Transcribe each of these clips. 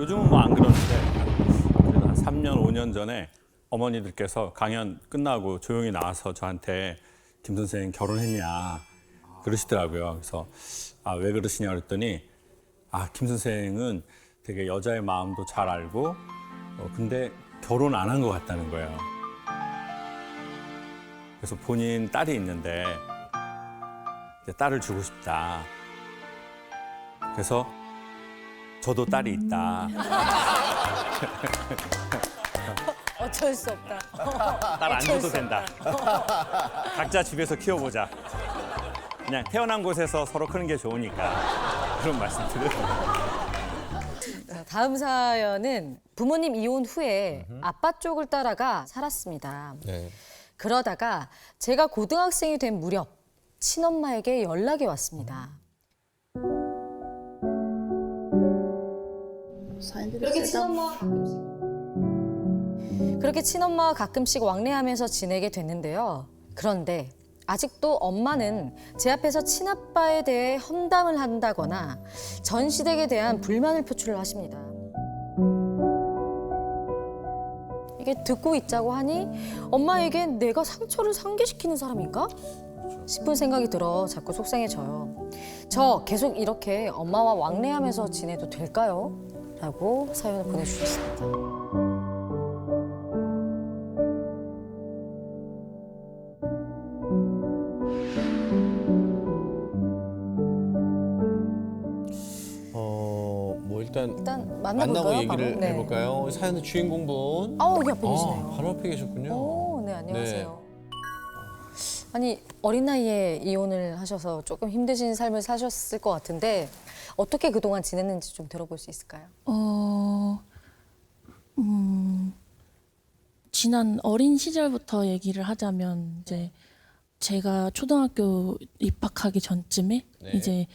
요즘은 뭐 안 그러는데 그래도 한 3년, 5년 전에 어머니들께서 강연 끝나고 조용히 나와서 저한테 김 선생 결혼했냐 그러시더라고요. 그래서 아, 왜 그러시냐 그랬더니 아, 김 선생은 되게 여자의 마음도 잘 알고 어, 근데 결혼 안 한 것 같다는 거예요. 그래서 본인 딸이 있는데 딸을 주고 싶다. 그래서 저도 딸이 있다. 어쩔 수 없다. 딸 안 줘도 수 된다. 각자 집에서 키워보자. 그냥 태어난 곳에서 서로 크는 게 좋으니까 그런 말씀 드려요. 자, 다음 사연은 부모님 이혼 후에 아빠 쪽을 따라가 살았습니다. 네. 그러다가 제가 고등학생이 된 무렵 친엄마에게 연락이 왔습니다. 그렇게 친엄마 그렇게 친엄마와 가끔씩 왕래하면서 지내게 됐는데요. 그런데 아직도 엄마는 제 앞에서 친아빠에 대해 험담을 한다거나 전 시댁에 대한 불만을 표출을 하십니다. 이게 듣고 있자고 하니 엄마에겐 내가 상처를 상기시키는 사람인가? 싶은 생각이 들어 자꾸 속상해져요. 저 계속 이렇게 엄마와 왕래하면서 지내도 될까요? 라고 사연을 보내주셨습니다. 어, 뭐 일단 일단 만나볼까요? 만나고 얘기를 바로? 네. 해볼까요? 사연의 주인공분. 아, 여기 앞에 아, 계시네요. 바로 앞에 계셨군요. 오, 네, 안녕하세요. 아니, 어린 나이에 이혼을 하셔서 조금 힘드신 삶을 사셨을 것 같은데 어떻게 그동안 지냈는지 좀 들어볼 수 있을까요? 어, 음, 지난 어린 시절부터 얘기를 하자면 이제 제가 초등학교 입학하기 전쯤에 네. 이제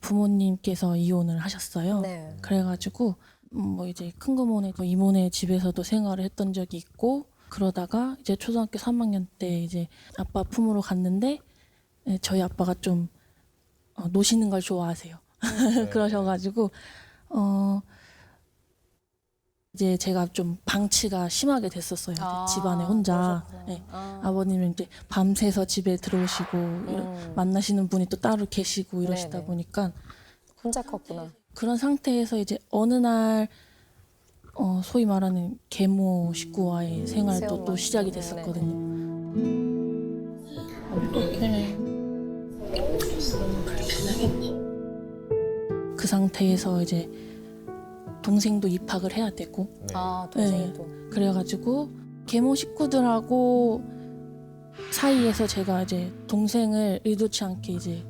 부모님께서 이혼을 하셨어요. 네. 그래가지고 음, 뭐 이제 큰 고모네 그 이모네 집에서도 생활을 했던 적이 있고 그러다가 이제 초등학교 3학년 때 이제 아빠 품으로 갔는데 예, 저희 아빠가 좀 어, 노시는 걸 좋아하세요. 그러셔가지고 어 이제 제가 좀 방치가 심하게 됐었어요. 아, 집안에 혼자. 그러셨구나. 네. 아. 아버님은 이제 밤새서 집에 들어오시고 이런- 만나시는 분이 또 따로 계시고 이러시다 음. 네네. 보니까 혼자 컸구나. 그런 상태에서 이제 어느 날 어, 소위 말하는 계모 식구와의 생활도 또. 시작이 네, 됐었거든요. 어떻게 그 상태에서 이제 동생도 입학을 해야 되고 네. 아, 동생이 네. 또. 그래가지고 계모 식구들하고 사이에서 제가 이제 동생을 의도치 않게 이제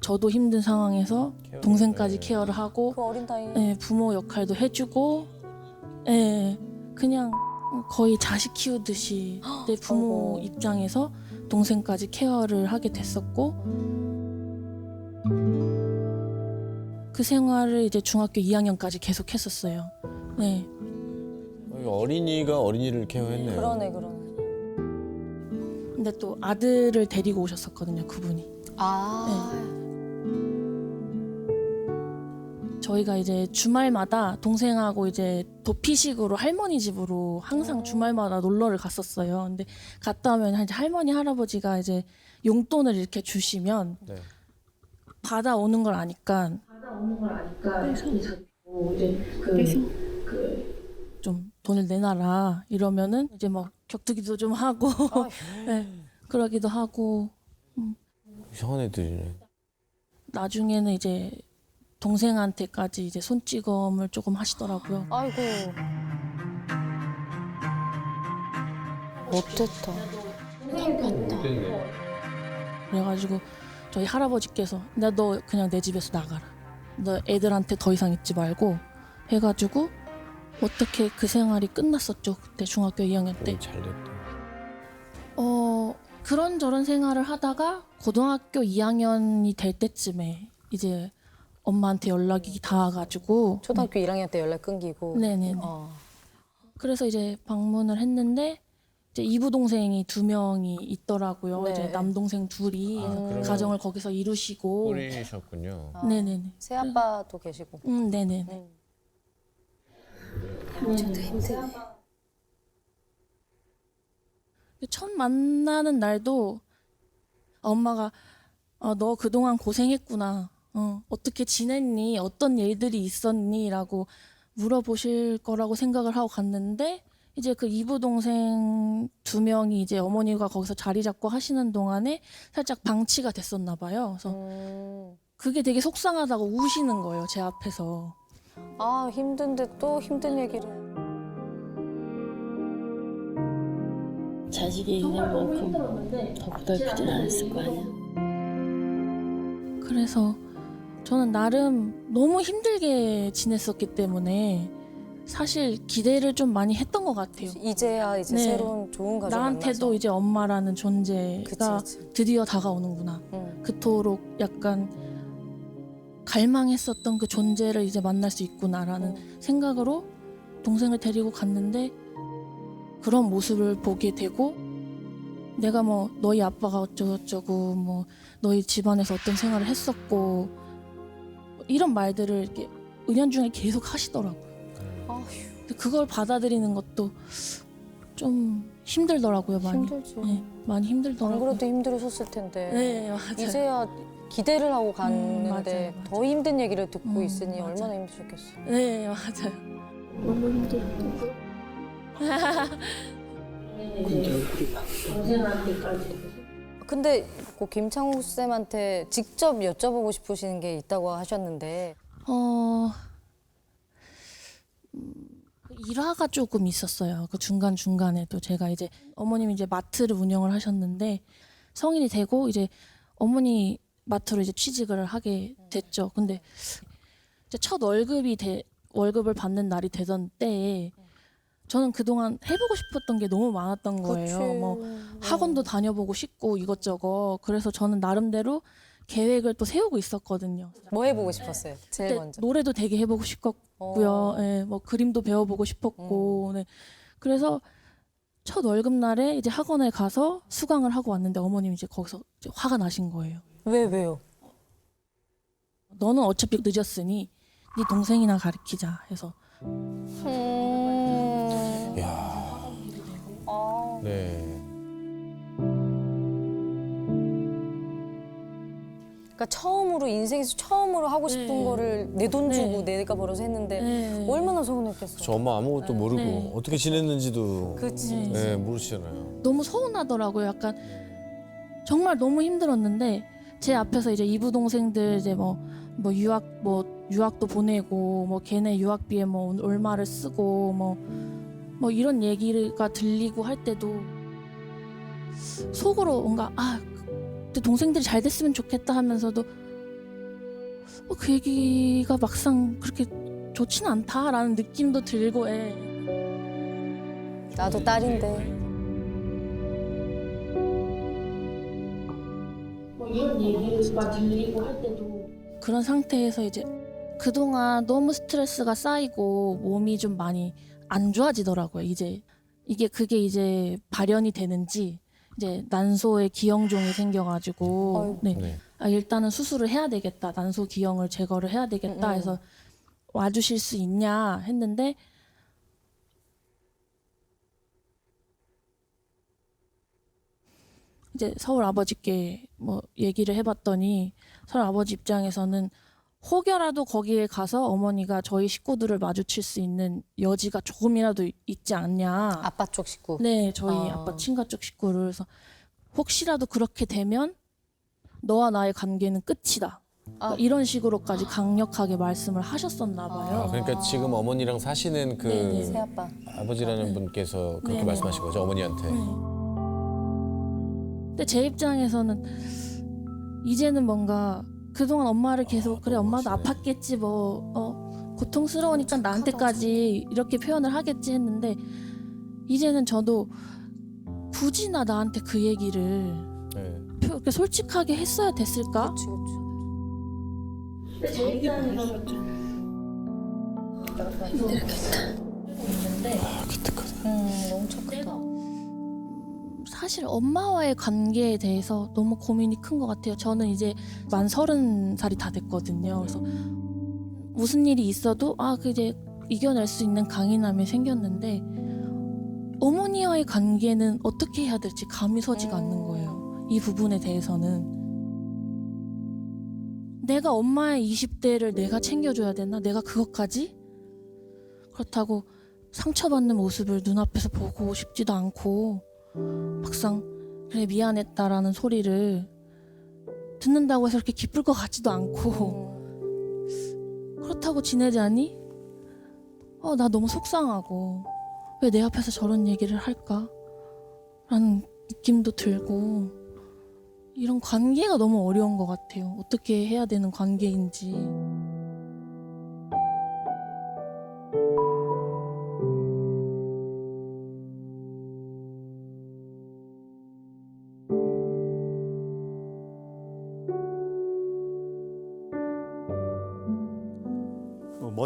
저도 힘든 상황에서 케어를, 동생까지 네. 케어를 하고 그 어린 나이. 예, 부모 역할도 해주고 예, 그냥 거의 자식 키우듯이 내 부모 아이고. 입장에서 동생까지 케어를 하게 됐었고 그 생활을 이제 중학교 2학년까지 계속 했었어요. 네. 어린이가 어린이를 케어했네요. 그러네, 그러네. 근데 또 아들을 데리고 오셨었거든요, 그분이. 아, 저희가 이제 주말마다 동생하고 이제 도피식으로 할머니 집으로 항상 주말마다 놀러를 갔었어요. 근데 갔다 오면 이제 할머니 할아버지가 이제 용돈을 이렇게 주시면 네. 받아오는 걸 아니까 받아오는 걸 아니까 이제 그좀 돈을 내놔라 이러면은 이제 막 격투기도 좀 하고 네, 그러기도 하고 이상한 애들이네. 나중에는 이제 동생한테까지 이제 손찌검을 조금 하시더라고요. 아이고. 못됐다. 그래가지고 저희 할아버지께서 나 너 그냥 내 집에서 나가라. 너 애들한테 더 이상 있지 말고 해가지고 어떻게 그 생활이 끝났었죠. 그때 중학교 2학년 때. 오, 잘됐다. 어 그런저런 생활을 하다가 고등학교 2학년이 될 때쯤에 이제 엄마한테 연락이 닿아가지고 초등학교 1학년 때 연락 끊기고. 네네 네. 어. 그래서 이제 방문을 했는데 이제 이부 동생이 두 명이 있더라고요. 네. 이제 남동생 둘이 아, 그러면 가정을 거기서 이루시고. 꼬리셨군요. 네네네. 새 아빠도 계시고. 음, 네네네. 음. 첫 만나는 날도 엄마가 어, 너 그동안 고생했구나. 어, 어떻게 지냈니? 어떤 일들이 있었니? 라고 물어보실 거라고 생각을 하고 갔는데 이제 그 이부 동생 두 명이 이제 어머니가 거기서 자리 잡고 하시는 동안에 살짝 방치가 됐었나 봐요. 그래서 음. 그게 되게 속상하다고 우시는 거예요, 제 앞에서. 아 힘든데 또 힘든 얘기를. 자식이 있는 만큼 더 고달프진 않았을 거 아니야. 그래서 저는 나름 너무 힘들게 지냈었기 때문에 사실 기대를 좀 많이 했던 것 같아요. 이제야 이제 네. 새로운 좋은 가족 나한테도 만나서. 이제 엄마라는 존재가 그치, 그치. 드디어 다가오는구나. 응. 그토록 약간 갈망했었던 그 존재를 이제 만날 수 있구나라는 생각으로 동생을 데리고 갔는데 그런 모습을 보게 되고 내가 뭐 너희 아빠가 어쩌고저쩌고 뭐 너희 집안에서 어떤 생활을 했었고 이런 말들을 이렇게 은연중에 계속 하시더라고요. 아휴 근데 그걸 받아들이는 것도 좀 힘들더라고요, 많이. 힘들지. 네, 많이 안 힘들더라고요. 그래도 힘들으셨을 텐데. 네, 맞아요. 이제야 기대를 하고 갔는데 맞아요, 맞아요. 더 힘든 얘기를 듣고 음, 있으니 맞아요. 얼마나 힘드셨겠어. 네, 맞아요. 너무 힘들었고. 근데 우리 막 근데 꼭 김창욱 쌤한테 직접 여쭤보고 싶으신 게 있다고 하셨는데 어, 음, 그 일화가 조금 있었어요. 그 중간 중간에도 제가 이제 어머님이 이제 마트를 운영을 하셨는데 성인이 되고 이제 어머니 마트로 이제 취직을 하게 됐죠. 근데 이제 첫 월급이 돼 월급을 받는 날이 되던 때에 저는 그동안 해보고 싶었던 게 너무 많았던 거예요. 그치. 뭐 학원도 다녀보고 싶고 이것저것 그래서 저는 나름대로 계획을 또 세우고 있었거든요. 뭐 해보고 싶었어요? 제일 그때 먼저. 노래도 되게 해보고 싶었고요. 어. 예, 뭐 그림도 배워보고 싶었고. 네. 그래서 첫 월급 날에 이제 학원에 가서 수강을 하고 왔는데 어머님이 이제 거기서 이제 화가 나신 거예요. 왜 왜요? 너는 어차피 늦었으니 네 동생이나 가르치자 해서 음. 네. 그러니까 처음으로 인생에서 처음으로 하고 싶은 네. 거를 내 돈 주고 네. 내가 벌어서 했는데 네. 얼마나 서운했겠어. 저 엄마 아무것도 모르고 네. 어떻게 지냈는지도 그치. 네. 네, 모르시잖아요. 너무 서운하더라고요. 약간 정말 너무 힘들었는데 제 앞에서 이제 이부 동생들 이제 뭐 뭐 유학 뭐 유학도 보내고 뭐 걔네 유학비에 뭐 얼마를 쓰고 뭐 뭐 이런 얘기가 들리고 할 때도 속으로 뭔가 아내 동생들이 잘 됐으면 좋겠다 하면서도 어, 그 얘기가 막상 그렇게 좋진 않다라는 느낌도 들고 예. 나도 딸인데. 그런 상태에서 이제 그동안 너무 스트레스가 쌓이고 몸이 좀 많이 안 좋아지더라고요. 이제 이게 그게 이제 발현이 되는지 이제 난소에 기형종이 생겨가지고. 네. 네. 아, 일단은 수술을 해야 되겠다. 난소 기형을 제거를 해야 되겠다 음, 음. 해서 와주실 수 있냐 했는데 이제 서울 아버지께 뭐 얘기를 해봤더니 서울 아버지 입장에서는 혹여라도 거기에 가서 어머니가 저희 식구들을 마주칠 수 있는 여지가 조금이라도 있지 않냐. 아빠 쪽 식구. 네, 저희 아. 아빠 친가 쪽 식구를 그래서 혹시라도 그렇게 되면 너와 나의 관계는 끝이다. 아. 이런 식으로까지 강력하게 말씀을 하셨었나 봐요. 아, 그러니까 지금 어머니랑 사시는 그 네네. 새 아빠. 아버지라는 분께서 그렇게 네네. 말씀하신 거죠 어머니한테. 네. 근데 제 입장에서는 이제는 뭔가 그동안 엄마를 계속 그래 엄마도 아팠겠지 뭐 어, 고통스러우니까 나한테까지 이렇게 표현을 하겠지 했는데 이제는 저도 굳이 나 나한테 그 얘기를 네. 표- 솔직하게 했어야 됐을까? 그치 그치. 아 기특하다. 음 너무 착하다. 사실 엄마와의 관계에 대해서 너무 고민이 큰 것 같아요. 저는 이제 만 서른 살이 다 됐거든요. 그래서 무슨 일이 있어도 아, 그 이제 이겨낼 수 있는 강인함이 생겼는데 어머니와의 관계는 어떻게 해야 될지 감이 서지가 않는 거예요. 이 부분에 대해서는 내가 엄마의 20대를 내가 챙겨줘야 되나? 내가 그것까지? 그렇다고 상처받는 모습을 눈앞에서 보고 싶지도 않고 막상 그래 미안했다라는 소리를 듣는다고 해서 그렇게 기쁠 것 같지도 않고 그렇다고 지내자니 어, 나 너무 속상하고 왜 내 앞에서 저런 얘기를 할까? 라는 느낌도 들고 이런 관계가 너무 어려운 것 같아요. 어떻게 해야 되는 관계인지.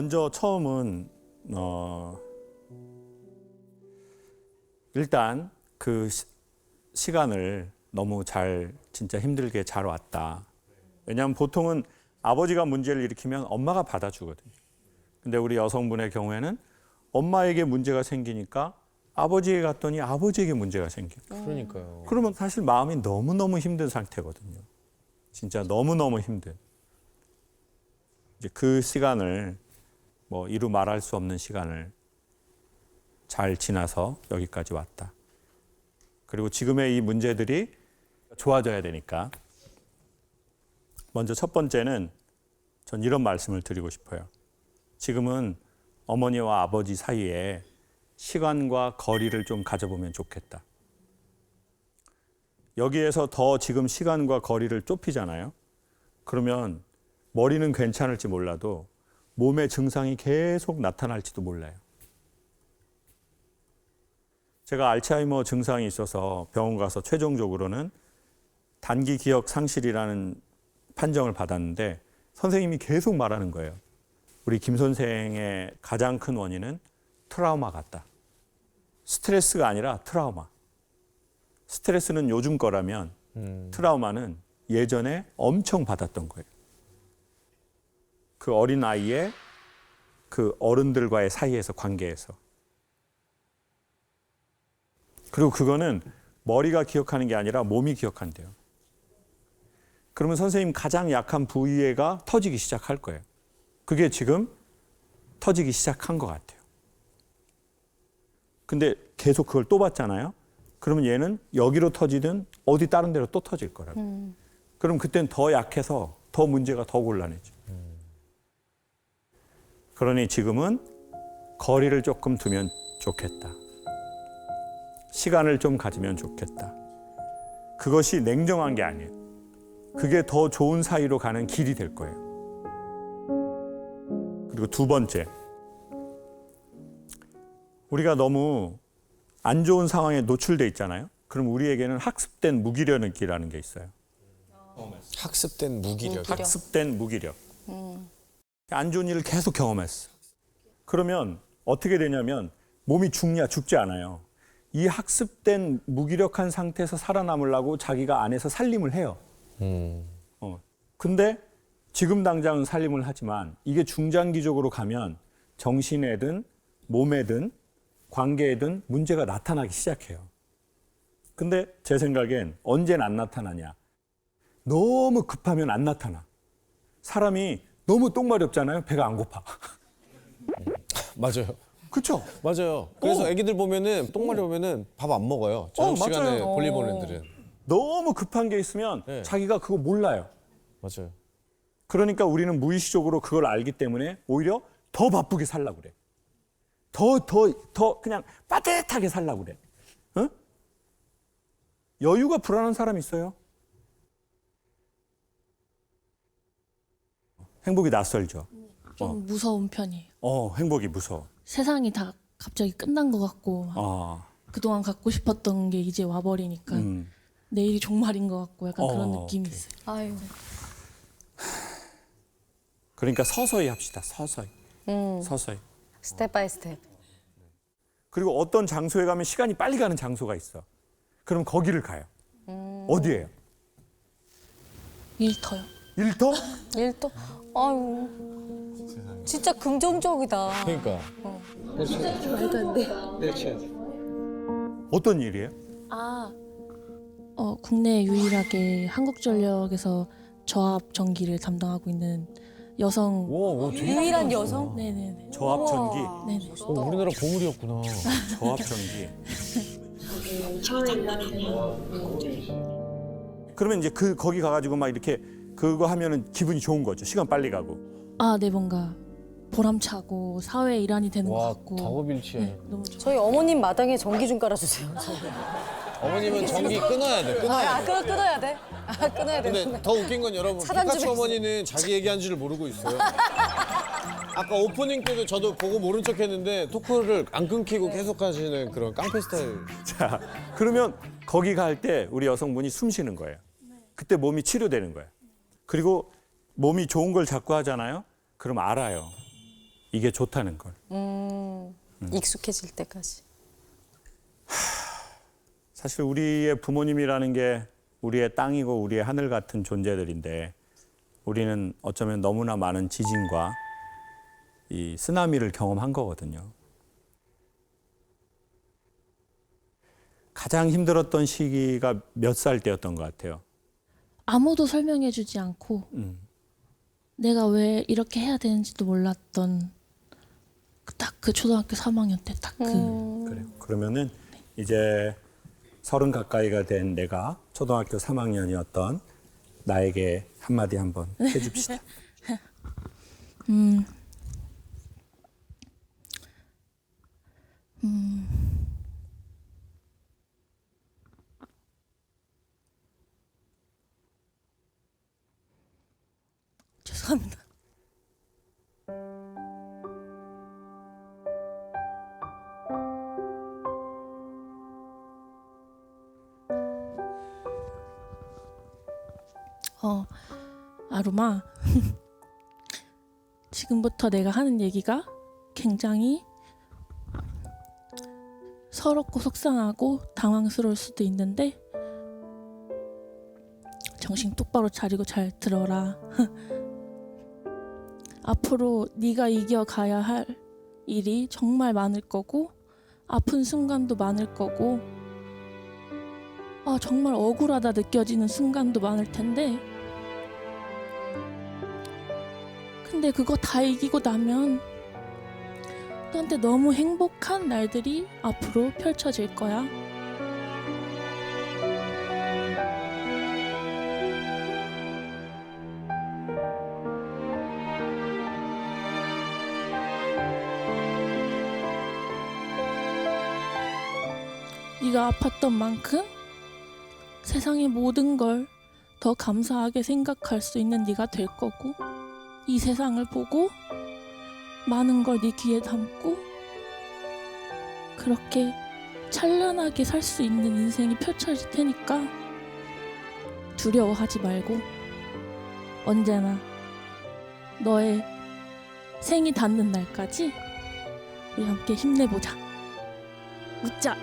먼저 처음은 어 일단 그 시, 시간을 너무 잘 진짜 힘들게 잘 왔다. 왜냐하면 보통은 아버지가 문제를 일으키면 엄마가 받아주거든요. 근데 우리 여성분의 경우에는 엄마에게 문제가 생기니까 아버지에게 갔더니 아버지에게 문제가 생겨. 그러니까요. 그러면 사실 마음이 너무너무 힘든 상태거든요. 진짜 너무너무 힘든. 이제 그 시간을 뭐 이루 말할 수 없는 시간을 잘 지나서 여기까지 왔다. 그리고 지금의 이 문제들이 좋아져야 되니까 먼저 첫 번째는 전 이런 말씀을 드리고 싶어요. 지금은 어머니와 아버지 사이에 시간과 거리를 좀 가져보면 좋겠다. 여기에서 더 지금 시간과 거리를 좁히잖아요. 그러면 머리는 괜찮을지 몰라도 몸의 증상이 계속 나타날지도 몰라요. 제가 알츠하이머 증상이 있어서 병원 가서 최종적으로는 단기 기억 상실이라는 판정을 받았는데 선생님이 계속 말하는 거예요. 우리 김 선생의 가장 큰 원인은 트라우마 같다. 스트레스가 아니라 트라우마. 스트레스는 요즘 거라면 음. 트라우마는 예전에 엄청 받았던 거예요. 그 어린 아이의 그 어른들과의 사이에서 관계에서. 그리고 그거는 머리가 기억하는 게 아니라 몸이 기억한대요. 그러면 선생님 가장 약한 부위가 터지기 시작할 거예요. 그게 지금 터지기 시작한 것 같아요. 근데 계속 그걸 또 받잖아요. 그러면 얘는 여기로 터지든 어디 다른 데로 또 터질 거라고. 그럼 그땐 더 약해서 더 문제가 더 곤란해져. 그러니 지금은 거리를 조금 두면 좋겠다. 시간을 좀 가지면 좋겠다. 그것이 냉정한 게 아니에요. 그게 더 좋은 사이로 가는 길이 될 거예요. 그리고 두 번째. 우리가 너무 안 좋은 상황에 노출돼 있잖아요. 그럼 우리에게는 학습된 무기력이라는 게 있어요. 학습된 무기력. 무기력. 학습된 무기력. 안 좋은 일을 계속 경험했어. 그러면 어떻게 되냐면 몸이 죽냐 죽지 않아요. 이 학습된 무기력한 상태에서 살아남으려고 자기가 안에서 살림을 해요. 음. 어. 근데 지금 당장은 살림을 하지만 이게 중장기적으로 가면 정신에든 몸에든 관계에든 문제가 나타나기 시작해요. 근데 제 생각엔 언젠 안 나타나냐? 너무 급하면 안 나타나. 사람이 너무 똥마렵잖아요. 배가 안 고파. 맞아요. 그렇죠? 맞아요. 그래서 애기들 보면은 똥마리 보면은 밥 안 먹어요. 저녁 어, 시간에 맞아요. 볼일 보는 애들은. 너무 급한 게 있으면 네. 자기가 그거 몰라요. 맞아요. 그러니까 우리는 무의식적으로 그걸 알기 때문에 오히려 더 바쁘게 살라고 그래. 더, 더, 더 그냥 빠듯하게 살라고 그래. 어? 여유가 불안한 사람 있어요? 행복이 낯설죠. 좀 무서운 편이에요. 어, 행복이 무서워. 세상이 다 갑자기 끝난 것 같고 막 아, 그동안 갖고 싶었던 게 이제 와버리니까 음. 내일이 종말인 것 같고 약간 그런 어, 느낌이 오케이. 있어요. 아유. 그러니까 서서히 합시다. 서서히. 음. 서서히. 스텝 바이 스텝. 그리고 어떤 장소에 가면 시간이 빨리 가는 장소가 있어. 그럼 거기를 가요. 어디예요? 일터요. 일터? 일도 아유. 진짜 긍정적이다. 그러니까. 어떤 일이에요? 아, 어, 국내 유일하게 한국전력에서 저압 전기를 담당하고 있는 여성. 오, 오 되게 유일한 여성? 네네네. 저압 전기, 네네. 오, 우리나라 보물이었구나. 저압 전기. 처음에 그러면 이제 그 거기 가가지고 막 이렇게 그거 하면은 기분이 좋은 거죠. 시간 빨리 가고. 아, 네 뭔가 보람차고 사회 일환이 되는 것 와, 같고. 덕업일치해. 네, 너무. 저희 어머님 마당에 전기 좀 깔아주세요. 어머님은 전기 끊어야 돼. 끊어야 아, 돼. 끊어, 끊어야 돼? 아, 끊어야 돼. 근데 더 웃긴 건 여러분 차단 좀 피카츄 해주세요. 어머니는 자기 얘기한 줄을 모르고 있어요. 아까 오프닝 때도 저도 보고 모른 척했는데 토크를 안 끊기고 계속 하시는 그런 깡패 스타일. 자, 그러면 거기 갈 때 우리 여성분이 숨 쉬는 거예요. 그때 몸이 치료되는 거예요. 그리고 몸이 좋은 걸 자꾸 하잖아요. 그럼 알아요. 이게 좋다는 걸. 음, 익숙해질 때까지. 사실 우리의 부모님이라는 게 우리의 땅이고 우리의 하늘 같은 존재들인데 우리는 어쩌면 너무나 많은 지진과 이 쓰나미를 경험한 거거든요. 가장 힘들었던 시기가 몇 살 때였던 것 같아요. 아무도 설명해주지 않고 음. 내가 왜 이렇게 해야 되는지도 몰랐던 딱 그 초등학교 3학년 때 딱그 그래요. 그러면은 이제 서른 가까이가 된 내가 초등학교 3학년이었던 나에게 한마디 한번 해줍시다. 음. 죄송합니다. 어, 아루마. 지금부터 내가 하는 얘기가 굉장히 서럽고 속상하고 당황스러울 수도 있는데 정신 똑바로 차리고 잘 들어라. 앞으로 네가 이겨가야 할 일이 정말 많을 거고 아픈 순간도 많을 거고 아 정말 억울하다 느껴지는 순간도 많을 텐데 근데 그거 다 이기고 나면 너한테 너무 행복한 날들이 앞으로 펼쳐질 거야. 네가 아팠던 만큼 세상의 모든 걸 더 감사하게 생각할 수 있는 네가 될 거고 이 세상을 보고 많은 걸 네 귀에 담고 그렇게 찬란하게 살 수 있는 인생이 펼쳐질 테니까 두려워하지 말고 언제나 너의 생이 닿는 날까지 우리 함께 힘내보자. 웃자.